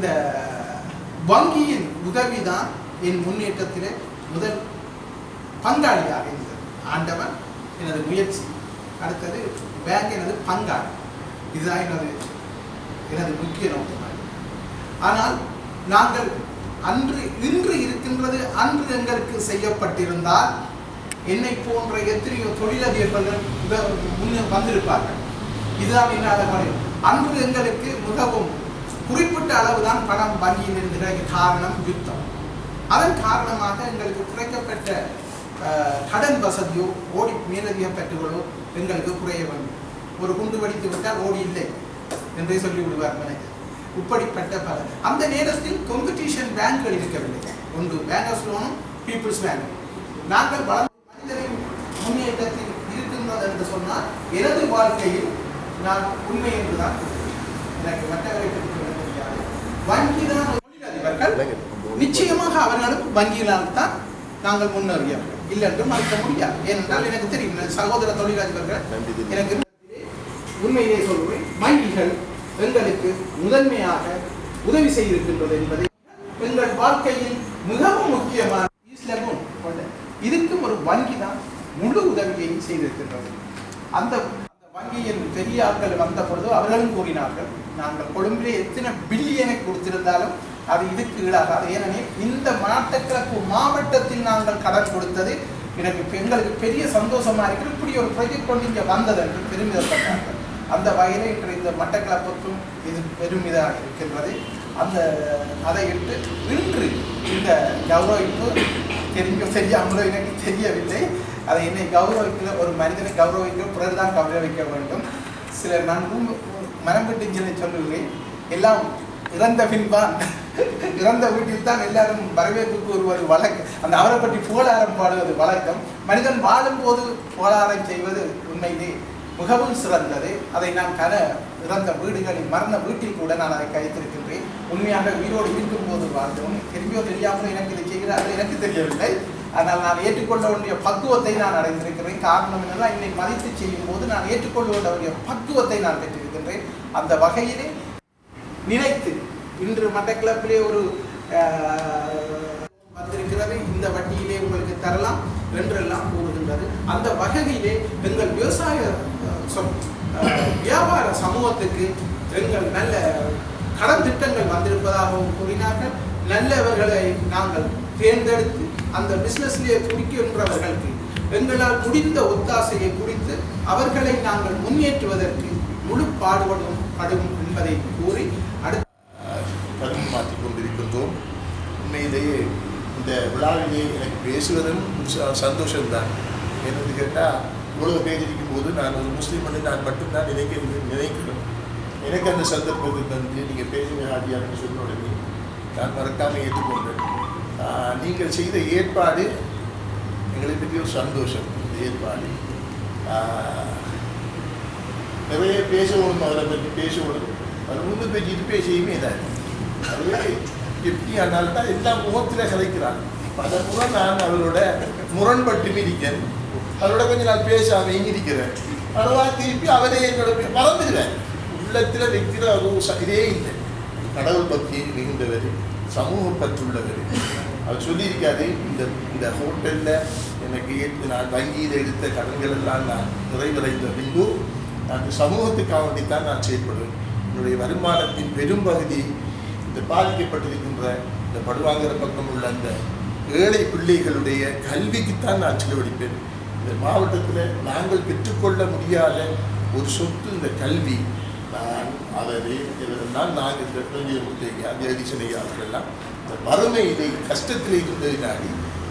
இந்த வங்கியின் உதவிதான் என் முன்னேற்றத்திலே முதல் பங்காளியாக இருந்தது. ஆண்டவன் எனது முயற்சி. அடுத்தது பேங்க் எனது பங்காளி. இதுதான் எனது எனது முக்கிய நோக்கமாக ஆனால் நாங்கள் அன்று இன்று இருக்கின்றது அன்று எங்களுக்கு செய்யப்பட்டிருந்தால் என்னை போன்ற எத்தனையோ தொழிலதிபர்கள் முன்னே வந்திருப்பார்கள். இதுதான் என்னால் அன்று எங்களுக்கு மிகவும் குறிப்பிட்ட அளவுதான் பணம் வங்கியில் இருந்த காரணம் யுத்தம். அதன் காரணமாக எங்களுக்கு குறைக்கப்பட்ட கடன் வசதியோ ஓடி மேலதிக பெற்றுகளோ எங்களுக்கு குறைய வேண்டும். ஒரு குண்டு வடித்து விட்டால் ஓடி இல்லை என்றே சொல்லி விடுவார் மனைவி இப்படிப்பட்ட பல அந்த நேரத்தில் காம்படிஷன் பேங்க்கள் இருக்கவில்லை. ஒன்று பேங்கர்ஸ் லோனும் பீப்புள்ஸ் பேங்க் நாங்கள் வளர்ந்த மனிதரின் முன்னேற்றத்தில் இருக்கின்றது என்று சொன்னால் எனது வாழ்க்கையில் நான் உண்மை என்றுதான் எனக்கு வட்டவரை பற்றி சொல்ல தெரியாது வங்கி தான் தொழிலதிபர்கள் நிச்சயமாக அவர்களும் வங்கியினால் தான் நாங்கள் முன்னேறியவர்கள் இல்லை என்று மறுக்க முடியாது. ஏனென்றால் எனக்கு தெரியும் சகோதர தொழிலதிபர்கள் எனக்கு உண்மையிலே சொல்கிறேன் வங்கிகள் எங்களுக்கு முதன்மையாக உதவி செய்திருக்கின்றது என்பதை எங்கள் வாழ்க்கையில் மிகவும் முக்கியமான இதுக்கும் ஒரு வங்கி தான் முழு உதவியை செய்திருக்கின்றது. அந்த வங்கியின் பெரிய ஆட்கள் வந்த பொழுது அவர்களும் கூறினார்கள் நாங்கள் கொழும்பிலே எத்தனை பில்லியனை கொடுத்திருந்தாலும் அது இதுக்கு ஈடாகாது. ஏனெனில் இந்த மட்டக்களப்பு மாவட்டத்தில் நாங்கள் கடன் கொடுத்தது எனக்கு பெண்களுக்கு எங்களுக்கு பெரிய சந்தோஷமா இருக்கு இப்படி ஒரு ப்ரொஜெக்ட் கொண்டு இங்கே வந்தது என்று பெருமிதப்பட்டார்கள். அந்த வகையில் இன்று இந்த மட்டக்கிழப்புக்கும் இது பெருமிதாக இருக்கின்றது. அந்த அதை இட்டு இன்று இந்த கௌரவிப்பு தெரிஞ்சோ தெரியாமலோ எனக்கு தெரியவில்லை. அதை என்னை கௌரவிக்கல ஒரு மனிதனை கௌரவிக்க பிறர் தான் கௌரவிக்க வேண்டும். சிலர் நான் ஊம்- மனம் விட்டு சொல்லி சொல்லுகிறேன். எல்லாம் இறந்த பின்பான் இறந்த வீட்டில் தான் எல்லாரும் வரவேற்பு கூறுவது வழக்கம் அந்த அவரை பற்றி புகழாரம் பாடுவது வழக்கம். மனிதன் வாழும்போது புகழாரம் செய்வது உண்மையிலே மிகவும் சிறந்தது. அதை நான் கர இறந்த வீடுகளில் மறந்த வீட்டில் கூட நான் அதை கைத்திருக்கின்றேன் உண்மையாக உயிரோடு இருக்கும் போது வாழ்ந்தோம். திரும்பியோ தெரியாமல் எனக்கு இதை செய்கிறார்கள் எனக்கு தெரியவில்லை. ஆனால் நான் ஏற்றுக்கொள்ள வேண்டிய பக்குவத்தை நான் அடைந்திருக்கிறேன். காரணம் என்னன்னா என்னை மதித்து செய்யும் போது நான் ஏற்றுக்கொள்ள வேண்டிய பக்குவத்தை நான் பெற்றிருக்கின்றேன். அந்த வகையிலே நினைத்து இன்று மட்டக்கிளப்பிலே ஒரு வந்திருக்கிறது. இந்த வட்டியிலே உங்களுக்கு தரலாம் என்றெல்லாம் கூறுகின்றது. அந்த வகையிலே எங்கள் விவசாய வியாபார சமூகத்துக்கு எங்கள் நல்ல கடன் திட்டங்கள் வந்திருப்பதாகவும் கூறினார்கள். நல்லவர்களை நாங்கள் தேர்ந்தெடுத்து அந்த பிசினஸ்லேயே குடிக்கின்றவர்களுக்கு எங்களால் முடிந்த ஒத்தாசையை குறித்து அவர்களை நாங்கள் முன்னேற்றுவதற்கு முழு பாடுபடும் படும் என்பதை கூறி அடுத்த கருத்து மாற்றிக் கொண்டிருக்கின்றோம். உண்மையிலேயே இந்த விழாவிலே எனக்கு பேசுவதும் சந்தோஷம்தான். என்னன்னு கேட்டால் இவ்வளவு பேர் இருக்கும்போது நான் ஒரு முஸ்லீம் என்று நான் மட்டும்தான் நினைக்க நினைக்கிறேன். எனக்கு அந்த சந்தர்ப்பத்தை தந்து நீங்கள் பேசுங்க ஆதியார்னு சொன்ன உடனே நான் மறக்காமல் ஏற்றுக்கொண்டேன். நீங்கள் செய்த ஏற்பாடு எங்களை பற்றி ஒரு சந்தோஷம் இந்த ஏற்பாடு. ஆஹ், நிறைய பேசணும் அவரை பற்றி பேசணும். அவர் முன்னு பேசிட்டு பேசியுமே தான். அதுவே எப்படி ஆனால் தான் எல்லா முகத்தில் கலைக்கிறான் பல முறை நான் அவரோட முரண்பட்டு இருக்கேன் அவரோட கொஞ்சம் நான் பேசாம இருக்கிறேன். அதுவா திருப்பி அவரே என்னோட மறந்துடுவேன். உள்ளத்தில் வைக்கிற ஒரு இதே இல்லை. கடவுள் பக்தி மிகுந்தவர் சமூக பற்றுள்ளவர். அவர் சொல்லியிருக்காரு இந்த இந்த ஹோட்டலில் எனக்கு ஏற்று நான் வங்கியில் எடுத்த கடன்கள் எல்லாம் நான் நிறைவடைந்த பின்பு நான் சமூகத்துக்காக வேண்டித்தான் நான் செயல்படுவேன். என்னுடைய வருமானத்தின் பெரும்பகுதி இந்த பாதிக்கப்பட்டிருக்கின்ற இந்த படுவாங்கிற பக்கம் உள்ள அந்த ஏழை பிள்ளைகளுடைய கல்விக்குத்தான் நான் செலவழிப்பேன். இந்த மாவட்டத்தில் நாங்கள் பெற்றுக்கொள்ள முடியாத ஒரு சொத்து இந்த கல்வி. நான் அதை இதெல்லாம் நாங்கள் இந்த பிரதிநிதி முத்தையா தேதிசனை இந்த வறுமையிலே கஷ்டத்தில் இருந்ததினாடி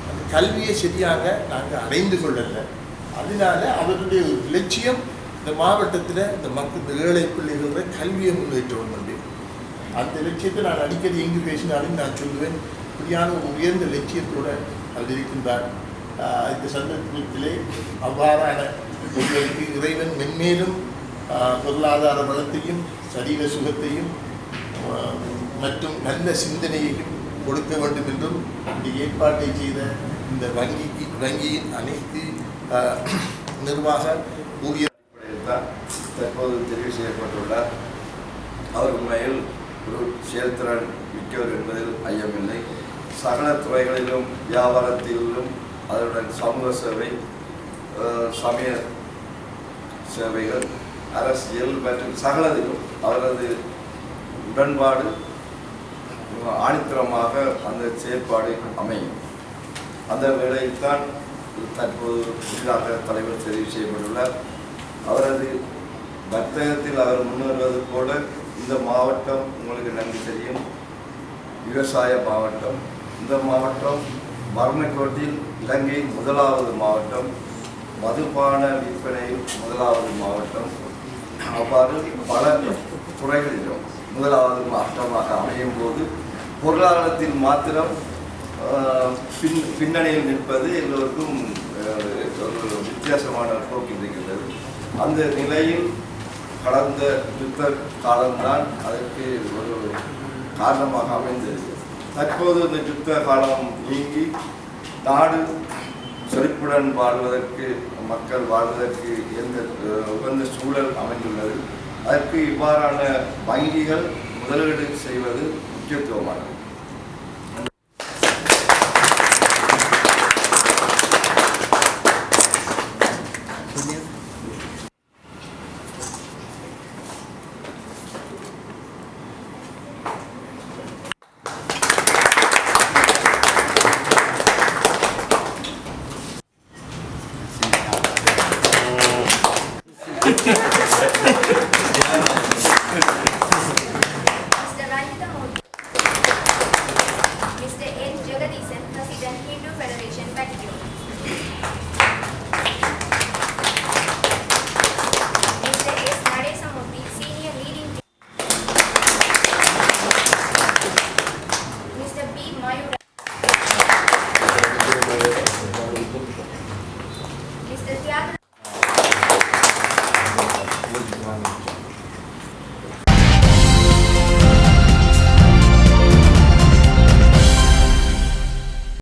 அந்த கல்வியை சரியாக நாங்கள் அடைந்து கொள்ளலை. அதனால அவருடைய ஒரு லட்சியம் இந்த மாவட்டத்தில் இந்த மக்கள் இந்த ஏழை பிள்ளைகளோட கல்வியை முன்னேற்றம் என்று. அந்த லட்சியத்தை நான் அடிக்கடி எங்கு பேசினாலும் நான் சொல்லுவேன். இப்படியான ஒரு உயர்ந்த லட்சியத்தோடு அவர் இருக்கின்றார். இந்த சந்தர்ப்பத்திலே அவ்வாறான உங்களுக்கு இறைவன் மென்மேலும் பொருளாதார வளத்தையும் சரீர சுகத்தையும் மற்றும் நல்ல சிந்தனையையும் கொடுக்க வேண்டும் என்றும் இந்த ஏற்பாட்டை செய்த இந்த வங்கிக்கு வங்கியின் அனைத்து நிர்வாக ஊழியர் தான் தற்போது தெரிவு செய்யப்பட்டுள்ளார். அவர் உண்மையில் ஒரு செயல்திறன் மிக்கவர் என்பதில் ஐயமில்லை. சகல துறைகளிலும் வியாபாரத்திலும் அதனுடன் சமூக சேவை சமய சேவைகள் அரசியல் மற்றும் சகலதிலும் அவரது உடன்பாடு ஆணித்தரமாக அந்த செயற்பாடு அமையும். அந்த வேளையில் தான் தற்போது புதிதாக தலைவர் தெரிவு செய்யப்பட்டுள்ளார். அவரது வர்த்தகத்தில் அவர் முன்னேறுவது போல இந்த மாவட்டம் உங்களுக்கு நன்கு தெரியும். விவசாய மாவட்டம். இந்த மாவட்டம் மரணக்கோட்டில் இலங்கையின் முதலாவது மாவட்டம். மதுபான விற்பனையில் முதலாவது மாவட்டம். அவ்வாறு பல துறைகளிலும் முதலாவது மாவட்டமாக அமையும் போது பொருளாதாரத்தில் மாத்திரம் பின் பின்னணியில் நிற்பது எல்லோருக்கும் ஒரு வித்தியாசமான போக்கில் இருக்கின்றது அந்த நிலையில் கடந்த யுத்த காலம்தான் அதற்கு ஒரு காரணமாக அமைந்தது. தற்போது இந்த யுத்த காலம் நீங்கி நாடு செழிப்புடன் வாழ்வதற்கு மக்கள் வாழ்வதற்கு எந்த உகந்த சூழல் அமைந்துள்ளது. அதற்கு இவ்வாறான வங்கிகள் முதலீடு செய்வது 儒教を学ぶ